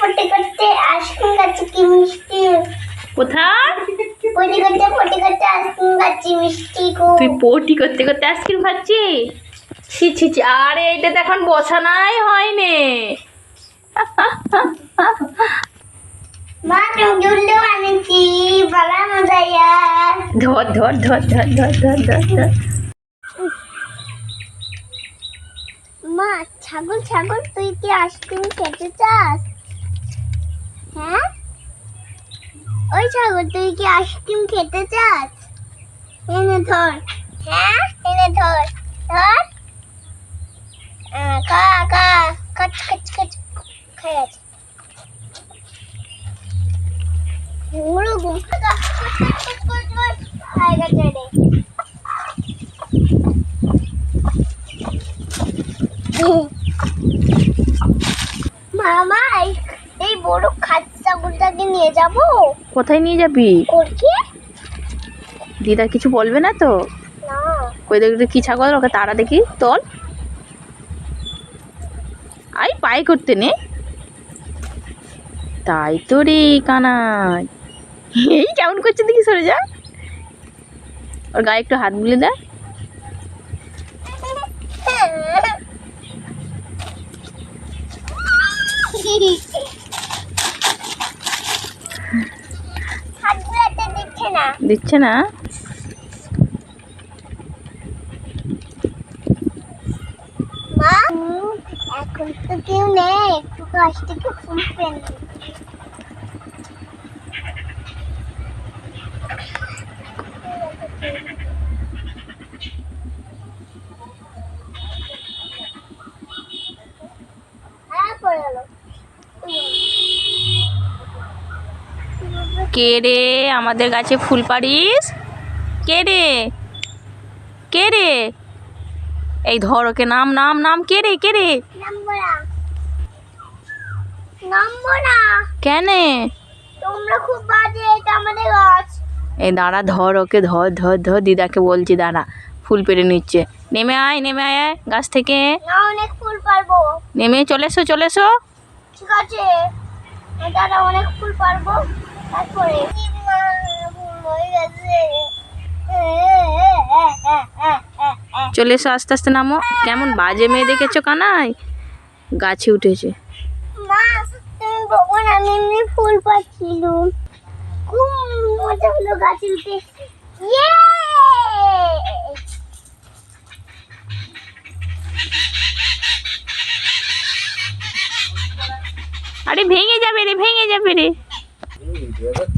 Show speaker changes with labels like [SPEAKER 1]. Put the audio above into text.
[SPEAKER 1] করতে পটি করতে আইসক্রিম খাচ্ছি কি মিষ্টি।
[SPEAKER 2] কোথায়?
[SPEAKER 1] পটি করতে পটি করতে আইসক্রিম খাচ্ছি মিষ্টি খুব
[SPEAKER 2] তুই পটি করতে করতে আইসক্রিম খাচ্ছিস? ছি ছি ছি আরে এটা তো এখন বসানাই হয়নি।
[SPEAKER 1] মা তুমি আনেছি বলা মজা
[SPEAKER 2] ধর ধর ধর ধর ধর ধর ধর ধর।
[SPEAKER 1] মা ছাগল ছাগল তুই কি আইসক্রিম খেতে চাস? হ্যাঁ? ওই ছাগল, তুই কি আইসক্রিম খেতে চাস? এনে ধর। হ্যাঁ? এনে ধর। ধর। মামা আইসক্রিম বড় খাসি ছাগলটাকে নিয়ে যাব।
[SPEAKER 2] কোথায় নিয়ে যাবি?
[SPEAKER 1] করকে?
[SPEAKER 2] দিদা কিছু বলবে না তো?
[SPEAKER 1] না।
[SPEAKER 2] কই দেখি কি ছাগল ওকে তারা দেখি তোল। আই পায়ে করতে নে। তাই তো রে কানাই এই কেমন করছে দেখি সরে যা। ওর গায়ে একটু হাত বুলে দে
[SPEAKER 1] হাত বুলাতে দিচ্ছে না? এখন তো কেউ নেই একটু গাছ থেকে ফুল পেন
[SPEAKER 2] কে রে? আমাদের গাছে ফুল পাড়িস? কে রে? কে রে? এই ধর ওকে নাম নাম নাম কে রে কে রে?
[SPEAKER 1] নাম্বরা। নাম্বরা। তোমরা খুব বাজে এটা আমাদের গাছ।
[SPEAKER 2] এই দাঁড়া ধর ওকে ধর ধর ধর দিদাকে বলছি দাঁড়া। ফুল পেড়ে নিচ্ছে। নেমে আয় নেমে আয় আয়, গাছ থেকে।
[SPEAKER 1] অনেক ফুল পারব
[SPEAKER 2] নেমে চলে এসো চলে এসো।
[SPEAKER 1] ঠিক আছে। দাদা অনেক ফুল পারব তারপরে
[SPEAKER 2] চলে এসো আস্তে আস্তে নামো। কেমন বাজে মেয়ে দেখেছ কানাই? গাছে উঠেছে।
[SPEAKER 1] আমি এমনি ফুল পাচ্ছিলাম। খুব মজা হলো গাছে উঠে।
[SPEAKER 2] আরে ভেঙে যাবে রে ভেঙে যাবে রে।
[SPEAKER 1] do it.